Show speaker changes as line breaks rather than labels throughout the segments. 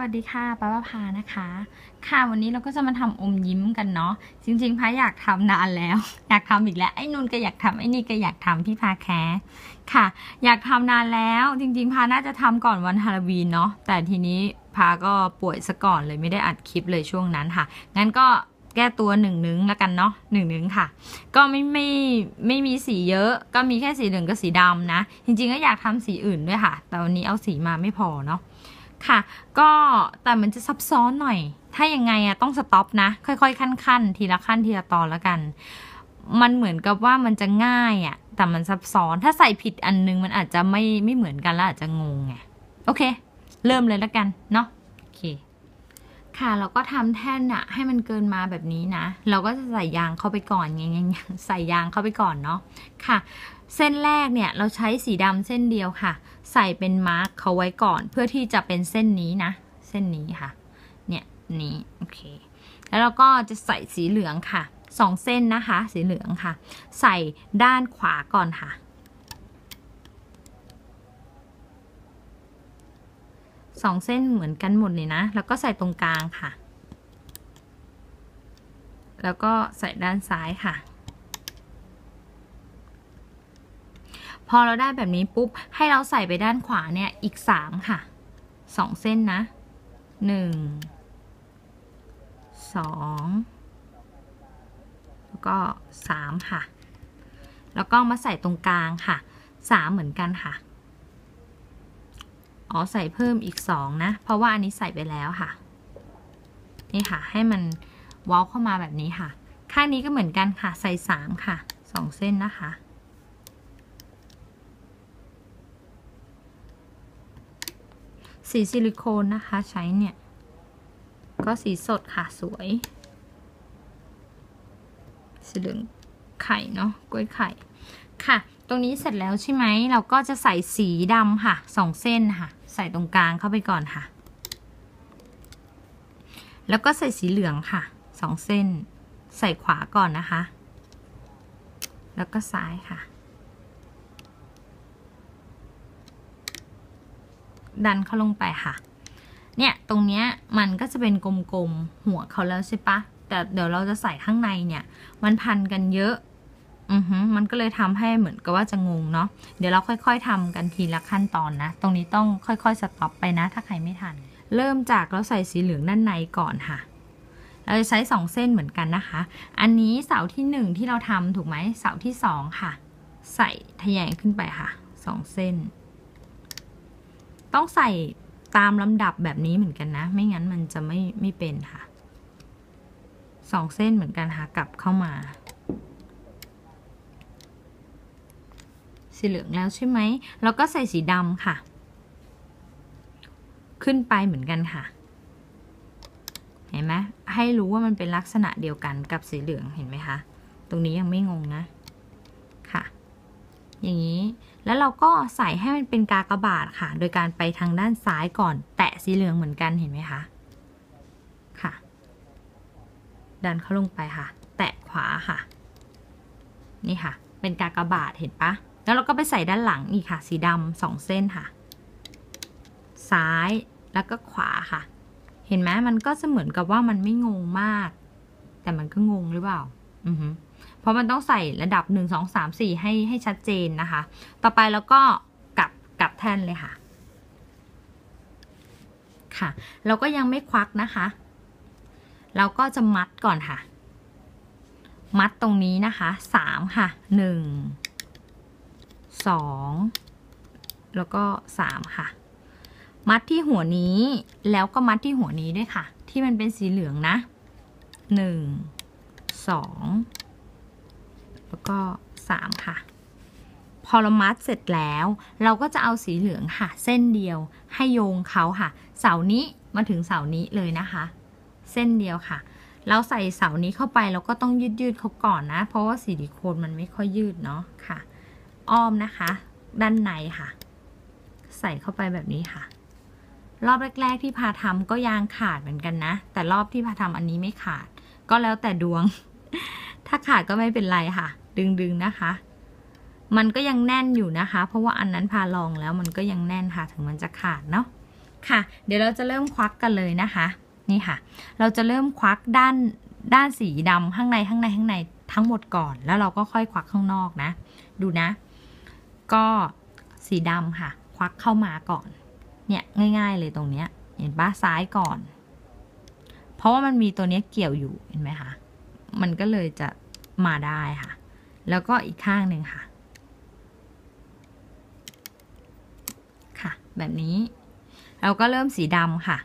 วัสดีค่ะป้าป้าพานะคะ ค่ะวันนี้เราก็จะมาทำอมยิ้มกันเนาะจริงๆพาอยากทำนานแล้ว อยากทำอีกแล้วไอ้นุ่นก็อยากทำไอ้นี่ก็อยากทำพี่พาแคสค่ะ อยากทำนานแล้วจริง ๆ พาน่าจะทำก่อนวันฮาโลวีนเนาะแต่ทีนี้พาก็ป่วยซะก่อนเลยไม่ได้อัดคลิปเลยช่วงนั้นค่ะงั้นก็แก้ตัวหนึ่งนึงแล้วกันเนาะหนึ่งนึงค่ะ ก็ไม่ไม่ไม่มีสีเยอะ ก็มีแค่สีเหลืองกับสีดำนะ จริงๆก็อยากทำสีอื่นด้วยค่ะ แต่วันนี้เอาสีมาไม่พอเนาะ ค่ะ ก็แต่มันจะซับซ้อนหน่อย ถ้ายังไงอะต้องสต็อปนะ ค่อยๆ ขั้นๆ ทีละขั้นทีละตอนแล้วกัน มันเหมือนกับว่ามันจะง่ายอะแต่มันซับซ้อนถ้าใส่ผิดอันนึงมันอาจจะไม่ไม่เหมือนกันแล้วอาจจะงงไงโอเค เริ่มเลยแล้วกันเนาะโอเค ค่ะเราก็ทำแท่นอะให้มันเกินมาแบบนี้นะ เราก็จะใส่ยางเข้าไปก่อนไงไงใส่ยางเข้าไปก่อนเนาะค่ะ เส้นแรกเนี่ยเราใช้สีดำเส้นเดียวค่ะ ใส่เป็นมาร์กเขาไว้ก่อน เพื่อที่จะเป็นเส้นนี้นะ เส้นนี้ค่ะ เนี่ยนี้โอเค แล้วเราก็จะใส่สีเหลืองค่ะสองเส้นนะคะ สีเหลืองค่ะ ใส่ด้านขวาก่อนค่ะ สองเส้นเหมือนกันหมดเลยนะ แล้วก็ใส่ตรงกลางค่ะ แล้วก็ใส่ด้านซ้ายค่ะ พ อเราได้แบบนี้ปุ๊บ ให้เราใส่ไปด้านขวาเนี่ยอีกสามค่ะสองเส้นนะหนึ่งสองแล้วก็สามค่ะ แล้วก็มาใส่ตรงกลางค่ะสามเหมือนกันค่ะอ๋อใส่เพิ่มอีกสองนะ เพราะว่าอันนี้ใส่ไปแล้วค่ะ นี่ค่ะ ให้มันวอลเข้ามาแบบนี้ค่ะ ข้างนี้ก็เหมือนกันค่ะ ใส่สามค่ะสองเส้นนะคะ สีซิลิโคนนะคะใช้เนี่ย ก็สีสดค่ะสวย สีเหลืองไข่เนาะกล้วยไข่ค่ะ ตรงนี้เสร็จแล้วใช่ไหม เราก็จะใส่สีดำค่ะสองเส้นค่ะ ใส่ตรงกลางเข้าไปก่อนค่ะ แล้วก็ใส่สีเหลืองค่ะสองเส้น ใส่ขวาก่อนนะคะ แล้วก็ซ้ายค่ะ ดันเขาลงไปค่ะ เนี่ยตรงเนี้ยมันก็จะเป็นกลมๆหัวเขาแล้วใช่ปะแต่เดี๋ยวเราจะใส่ข้างในเนี่ย มันพันกันเยอะ อือฮึมันก็เลยทำให้เหมือนกับว่าจะงงเนาะเดี๋ยวเราค่อย ๆทำกันทีละขั้นตอนนะ ตรงนี้ต้องค่อยๆสต็อปไปนะ ถ้าใครไม่ทัน เริ่มจากเราใส่สีเหลืองด้านในก่อนค่ะเราจะใช้สองเส้นเหมือนกันนะคะ อันนี้เสาที่หนึ่งที่เราทำถูกไหมเสาที่สองค่ะ ใส่ทะแยงขึ้นไปค่ะสองเส้น ต้องใส่ตามลำดับแบบนี้เหมือนกันนะ ไม่งั้นมันจะไม่ไม่เป็นค่ะสองเส้นเหมือนกันค่ะกลับเข้ามา สีเหลืองแล้วใช่ไหมแล้วก็ใส่สีดำค่ะ ขึ้นไปเหมือนกันค่ะ เห็นไหมให้รู้ว่ามันเป็นลักษณะเดียวกันกับสีเหลืองเห็นไหมคะ ตรงนี้ยังไม่งงนะค่ะ อย่างนี้ แล้วเราก็ใส่ให้มันเป็นกากบาทค่ะ โดยการไปทางด้านซ้ายก่อน แตะสีเหลืองเหมือนกันเห็นไหมคะ ค่ะ ดันเข้าลงไปค่ะ แตะขวาค่ะ นี่ค่ะ เป็นกากบาทเห็นปะ แล้วเราก็ไปใส่ด้านหลังอีกค่ะ สีดำสองเส้นค่ะ ซ้ายแล้วก็ขวาค่ะ เห็นไหมมันก็จะเหมือนกับว่ามันไม่งงมาก แต่มันก็งงหรือเปล่า อือฮึ เพราะมันต้องใส่ระดับหนึ่งสองสามสี่ให้ให้ชัดเจนนะคะ ต่อไปแล้วก็กลับกลับแท่นเลยค่ะ ค่ะ เราก็ยังไม่ควักนะคะ เราก็จะมัดก่อนค่ะ มัดตรงนี้นะคะสามค่ะหนึ่งสองแล้วก็สามค่ะ มัดที่หัวนี้แล้วก็มัดที่หัวนี้ด้วยค่ะ ที่มันเป็นสีเหลืองนะหนึ่งสอง แล้วก็สามค่ะ พอเรามัดเสร็จแล้ว เราก็จะเอาสีเหลืองค่ะ เส้นเดียวให้โยงเขาค่ะ เสานี้มาถึงเสานี้เลยนะคะ เส้นเดียวค่ะ เราใส่เสานี้เข้าไปเราก็ต้องยืดยืดเขาก่อนนะ เพราะว่าซิลิโคนมันไม่ค่อยยืดเนาะค่ะ อ้อมนะคะ ด้านในค่ะ ใส่เข้าไปแบบนี้ค่ะรอบแรก ๆ ที่พาทำก็ยางขาดเหมือนกันนะ แต่รอบที่พาทำอันนี้ไม่ขาด ก็แล้วแต่ดวง ถ้าขาดก็ไม่เป็นไรค่ะ ดึงๆนะคะ มันก็ยังแน่นอยู่นะคะ เพราะว่าอันนั้นพาลองแล้วมันก็ยังแน่นค่ะ ถึงมันจะขาดเนาะค่ะ เดี๋ยวเราจะเริ่มควักกันเลยนะคะ นี่ค่ะ เราจะเริ่มควักด้านด้านสีดำข้างในข้างในข้างในทั้งหมดก่อน แล้วเราก็ค่อยควักข้างนอกนะ ดูนะ ก็สีดำค่ะ ควักเข้ามาก่อน เนี่ยง่าย ๆเลยตรงเนี้ย เห็นปะซ้ายก่อน เพราะว่ามันมีตัวเนี้ยเกี่ยวอยู่เห็นไหมคะมันก็เลยจะมาได้ค่ะ แล้วก็อีกข้างหนึ่งค่ะ ค่ะ แบบนี้ เราก็เริ่มสีดำค่ะ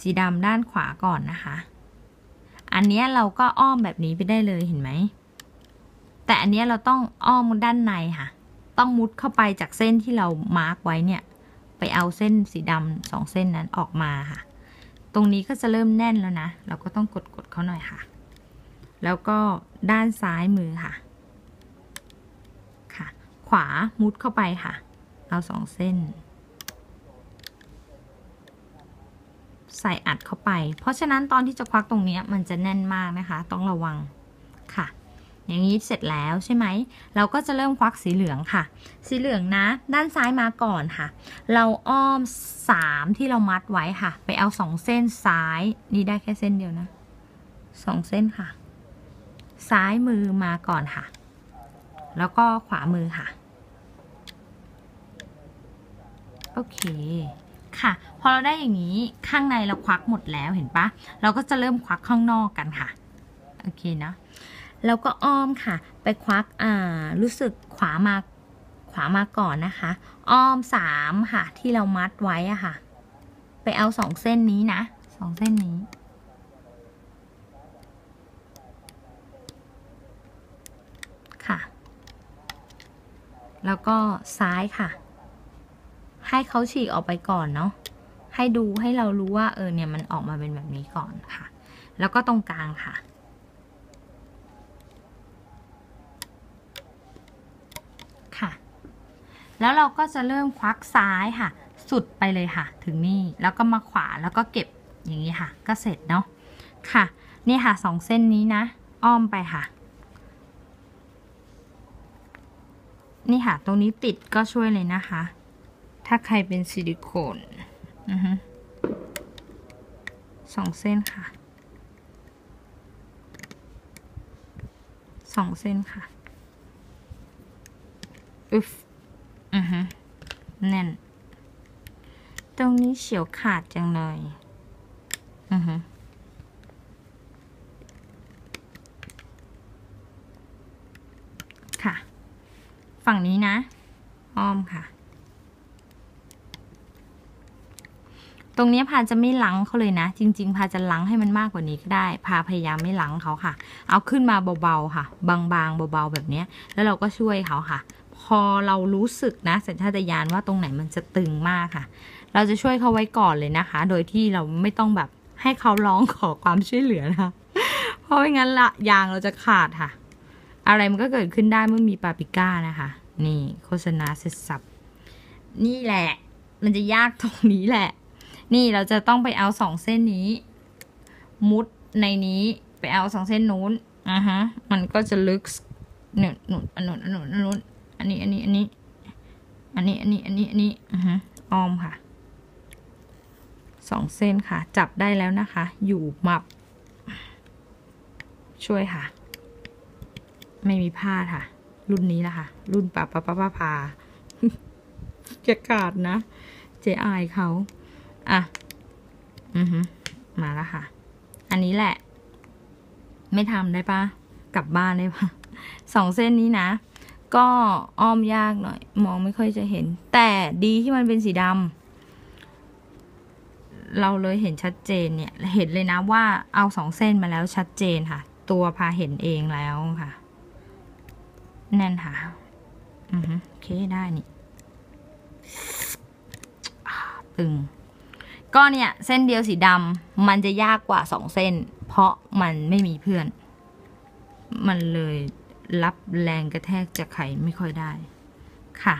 สีดำด้านขวาก่อนนะคะ อันนี้เราก็อ้อมแบบนี้ไปได้เลยเห็นไหม แต่อันนี้เราต้องอ้อมด้านในค่ะ ต้องมุดเข้าไปจากเส้นที่เรามาร์กไว้เนี่ย ไปเอาเส้นสีดำสองเส้นนั้นออกมาค่ะ ตรงนี้ก็จะเริ่มแน่นแล้วนะ เราก็ต้องกดกดเขาหน่อยค่ะ แล้วก็ด้านซ้ายมือค่ะ ขวามุดเข้าไปค่ะ เอาสองเส้น ใส่อัดเข้าไป เพราะฉะนั้นตอนที่จะควักตรงนี้มันจะแน่นมากนะคะ ต้องระวังค่ะ อย่างนี้เสร็จแล้วใช่ไหม เราก็จะเริ่มควักสีเหลืองค่ะ สีเหลืองนะ ด้านซ้ายมาก่อนค่ะ เราอ้อมสามที่เรามัดไว้ค่ะ ไปเอาสองเส้นซ้าย นี่ได้แค่เส้นเดียวนะสองเส้นค่ะ ซ้ายมือมาก่อนค่ะ แล้วก็ขวามือค่ะ โอเค ค่ะ พอเราได้อย่างนี้ข้างในเราควักหมดแล้วเห็นปะเราก็จะเริ่มควักข้างนอกกันค่ะ โอเคนะแล้วก็อ้อมค่ะ ไปควักอ่ารู้สึกขวามาขวามาก่อนนะคะ อ้อมสามค่ะ ที่เรามัดไว้อะค่ะ ไปเอาสองเส้นนี้นะสองเส้นนี้ ค่ะ แล้วก็ซ้ายค่ะ ให้เขาฉีกออกไปก่อนเนาะให้ดูให้เรารู้ว่าเออเนี่ยมันออกมาเป็นแบบนี้ก่อนค่ะ แล้วก็ตรงกลางค่ะ ค่ะ แล้วเราก็จะเริ่มควักซ้ายค่ะ สุดไปเลยค่ะ ถึงนี่แล้วก็มาขวาแล้วก็เก็บอย่างนี้ค่ะ ก็เสร็จเนาะค่ะนี่ค่ะสองเส้นนี้นะ อ้อมไปค่ะ นี่ค่ะ ตรงนี้ติดก็ช่วยเลยนะคะ ถ้าใครเป็นซิลิโคนอสองเส้นค่ะสองเส้นค่ะ อึฟอือฮึแน่น ตรงนี้เฉียวขาดจังเลย อือฮึค่ะ ฝั่งนี้นะ อ้อมค่ะ รงนี้พาจะไม่ลังเขาเลยนะ จริง ๆ พาจะลังให้มันมากกว่านี้ก็ได้ พาพยายามไม่ลังเขาค่ะ เอาขึ้นมาเบาๆค่ะ บางๆเบาๆแบบนี้แล้วเราก็ช่วยเขาค่ะ พอเรารู้สึกนะสัญชาตญาณว่าตรงไหนมันจะตึงมากค่ะ เราจะช่วยเขาไว้ก่อนเลยนะคะ โดยที่เราไม่ต้องแบบให้เขาร้องขอความช่วยเหลือนะคะเพราะไม่งั้นละยางเราจะขาดค่ะ อะไรมันก็เกิดขึ้นได้เมื่อมีปาปิก้านะคะ นี่โฆษณาเสร็จสับ นี่แหละ มันจะยากตรงนี้แหละ นี่เราจะต้องไปเอาสองเส้นนี้ มุดในนี้ไปเอาสองเส้นนู้นอะฮะ มันก็จะลึกหนุนหนุนอันนุนอันนุนอันนุนอันนี้อันนี้อันนี้ อันนี้อันนี้อันนี้อันนี้อือฮะอ้อมค่ะสองเส้นค่ะ จับได้แล้วนะคะ อยู่มับ ช่วยค่ะ ไม่มีพลาค่ะ รุ่นนี้นะคะ รุ่นปะปะปะปะพาจะขาดนะ เจอายเขา อะ อือฮึมาแล้วค่ะ อันนี้แหละ ไม่ทำได้ปะกลับบ้านได้ปะสองเส้นนี้นะ ก็อ้อมยากหน่อย มองไม่ค่อยจะเห็น แต่ดีที่มันเป็นสีดำเราเลยเห็นชัดเจนเนี่ย เห็นเลยนะว่าเอาสองเส้นมาแล้วชัดเจนค่ะ ตัวพาเห็นเองแล้วค่ะ แน่นค่ะ อือฮึโอเคได้นี่ตึง ก็เนี่ยเส้นเดียวสีดำมันจะยากกว่าสองเส้น เพราะมันไม่มีเพื่อน มันเลยรับแรงกระแทกจากไข่ไม่ค่อยได้ ค่ะ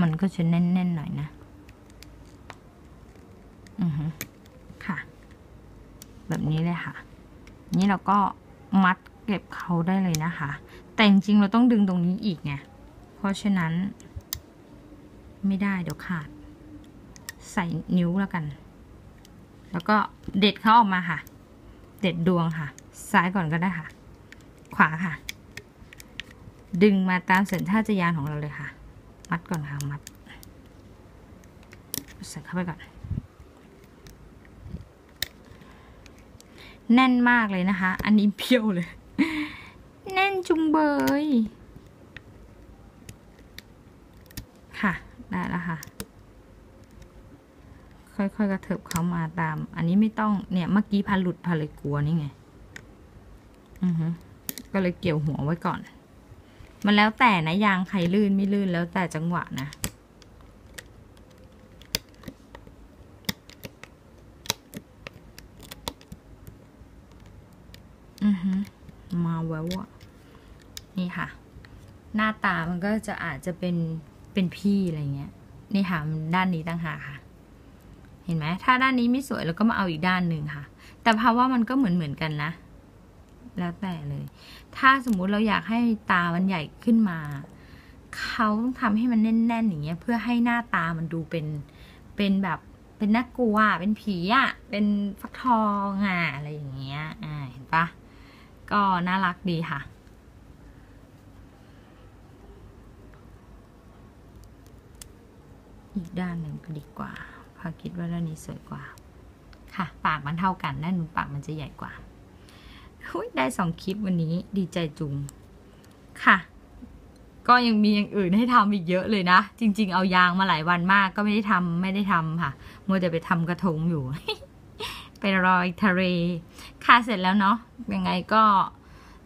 มันก็จะแน่นๆหน่อยนะ อือฮึค่ะ แบบนี้เลยค่ะ นี่เราก็มัดเก็บเขาได้เลยนะคะ แต่จริงๆเราต้องดึงตรงนี้อีกไง เพราะฉะนั้น ไม่ได้เดี๋ยวขาด ใส่นิ้วแล้วกัน แล้วก็เด็ดเขาออกมาค่ะ เด็ดดวงค่ะ ซ้ายก่อนก็ได้ค่ะ ขวาค่ะ ดึงมาตามสัญชาตญาณของเราเลยค่ะ มัดก่อนค่ะมัดใส่เข้าไปก่อน แน่นมากเลยนะคะ อันนี้เพี้ยวเลย แน่นจุงเบย ค่ะ ได้แล้วค่ะ ค่อยๆกระเถิบเขามาตาม อันนี้ไม่ต้องเนี่ยเมื่อกี้พาหลุดพาเลยกลัวนี่ไง อือฮึก็เลยเกี่ยวหัวไว้ก่อน มันแล้วแต่นะยางใครลื่นไม่ลื่นแล้วแต่จังหวะนะอือฮึมาแววอะนี่ค่ะ หน้าตามันก็จะอาจจะเป็นเป็นพี่อะไรเงี้ย นี่ค่ะมันด้านนี้ตั้งหากค่ะ เห็นไหมถ้าด้านนี้ไม่สวยแล้วก็มาเอาอีกด้านหนึ่งค่ะ แต่ภาวะมันก็เหมือนเหมือนกันนะ แล้วแต่เลย ถ้าสมมุติเราอยากให้ตามันใหญ่ขึ้นมา เขาต้องทำให้มันแน่นๆอย่างเงี้ย เพื่อให้หน้าตามันดูเป็น เป็นแบบเป็นน่ากลัว เป็นผีอะ เป็นฟักทองอะอะไรอย่างเงี้ย อ่า เห็นปะ ก็น่ารักดีค่ะ อีกด้านหนึ่งก็ดีกว่า พราะคิดว่าด้านนี้สวยกว่า ค่ะ ปากมันเท่ากันด้านนู้นปากมันจะใหญ่กว่าหุ้ยได้สองคลิปวันนี้ดีใจจุงค่ะ ก็ยังมีอย่างอื่นให้ทำอีกเยอะเลยนะ จริง ๆ เอายางมาหลายวันมากก็ไม่ได้ทำไม่ได้ทำค่ะ มัวแต่ไปทำกระทงอยู่ ไปรอยทะเลค่ะเสร็จแล้วเนาะยังไงก็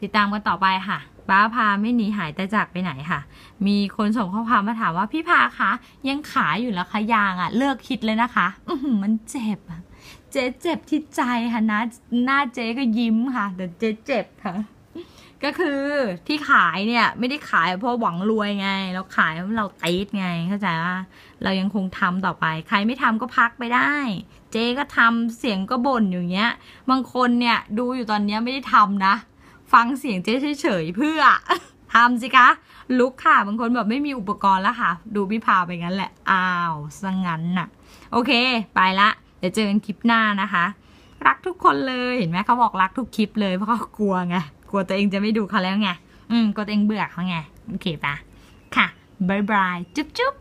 ติดตามกันต่อไปค่ะ ป้าพาไม่หนีหายแต่จากไปไหนค่ะ มีคนส่งข้อความมาถามว่าพี่พาคะยังขายอยู่แล้วคะยางอะ่ะ เลิกคิดเลยนะคะอืมันเจ็บอะเจ๊เจ็บที่ใจค่ะนะหน้าเจ๊ก็ยิ้มค่ะแต่เจ๊เจ็บค่ะ ก็คือที่ขายเนี่ยไม่ได้ขายเพราะหวังรวยไง เราขายเพราะเราติดไงเข้าใจว่าเรายังคงทำต่อไป ใครไม่ทำก็พักไปได้ เจ๊ก็ทำเสียงก็บ่นอยู่เงี้ย บางคนเนี่ยดูอยู่ตอนเนี้ยไม่ได้ทำนะ ฟังเสียงเจ๊เฉยๆเพื่อทำสิคะ ลุกค่ะ บางคนแบบไม่มีอุปกรณ์แล้วค่ะ ดูพี่พาไปงั้นแหละ อ้าวสังงั้นน่ะ โอเค ไปละ เดี๋ยวเจอกันคลิปหน้านะคะ รักทุกคนเลย เห็นไหมเขาบอกรักทุกคลิปเลย เพราะเขากลัวไง กลัวตัวเองจะไม่ดูเขาแล้วไง อืม กลัวตัวเองเบื่อเขาไง โอเคปะค่ะบายบาย จุ๊บจุ๊บ